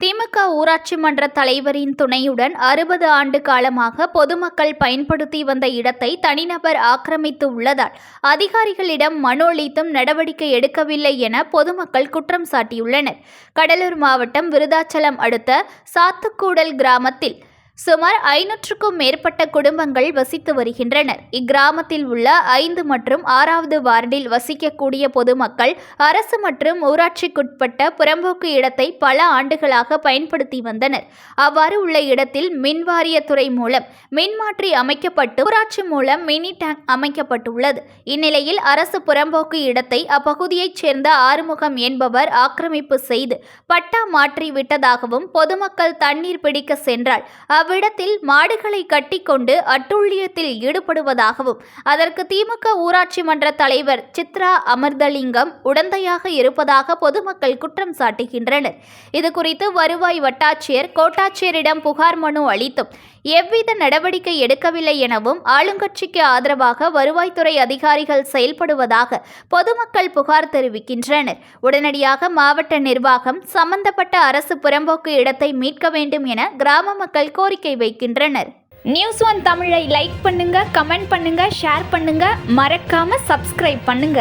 திமுக ஊராட்சி மன்ற தலைவரின் துணையுடன் அறுபது ஆண்டு காலமாக பொதுமக்கள் பயன்படுத்தி வந்த இடத்தை தனிநபர் ஆக்கிரமித்து உள்ளதால் அதிகாரிகளிடம் மனு அளித்தும் நடவடிக்கை எடுக்கவில்லை என பொதுமக்கள் குற்றம் சாட்டியுள்ளனர். கடலூர் மாவட்டம் விருதாச்சலம் அடுத்த சாத்துக்கூடல் கிராமத்தில் சுமார் ஐநூற்றுக்கும் மேற்பட்ட குடும்பங்கள் வசித்து வருகின்றனர். இக்கிராமத்தில் உள்ள ஐந்து மற்றும் ஆறாவது வார்டில் வசிக்கக்கூடிய பொதுமக்கள் அரசு மற்றும் ஊராட்சிக்குட்பட்ட புறம்போக்கு இடத்தை பல ஆண்டுகளாக பயன்படுத்தி வந்தனர். அவ்வாறு உள்ள இடத்தில் மின்வாரியத்துறை மூலம் மின்மாற்றி அமைக்கப்பட்டு ஊராட்சி மூலம் மினி டேங்க் அமைக்கப்பட்டுள்ளது. இந்நிலையில் அரசு புறம்போக்கு இடத்தை அப்பகுதியைச் சேர்ந்த ஆறுமுகம் என்பவர் ஆக்கிரமிப்பு செய்து பட்டா மாற்றி விட்டதாகவும் பொதுமக்கள் தண்ணீர் பிடிக்க சென்றால் அவ்விடத்தில் மாடுகளை கட்டிக்கொண்டு அட்டூழியத்தில் ஈடுபடுவதாகவும் அதற்கு திமுக ஊராட்சி மன்ற தலைவர் சித்ரா அமிர்தலிங்கம் உடந்தையாக இருப்பதாக பொதுமக்கள் குற்றம் சாட்டுகின்றனர். இதுகுறித்து வருவாய் வட்டாட்சியர் கோட்டாட்சியரிடம் புகார் மனு அளித்தும் எவ்வித நடவடிக்கை எடுக்கவில்லை எனவும் ஆளுங்கட்சிக்கு ஆதரவாக வருவாய்த்துறை அதிகாரிகள் செயல்படுவதாக பொதுமக்கள் புகார் தெரிவிக்கின்றனர். உடனடியாக மாவட்ட நிர்வாகம் சம்பந்தப்பட்ட அரசு புறம்போக்கு இடத்தை மீட்க வேண்டும் என கிராம மக்கள் கோரிக்கை வைக்கின்றனர். நியூஸ் ஒன் தமிழை லைக் பண்ணுங்க கமெண்ட் பண்ணுங்க ஷேர் பண்ணுங்க. மறக்காம சப்ஸ்கிரைப் பண்ணுங்க.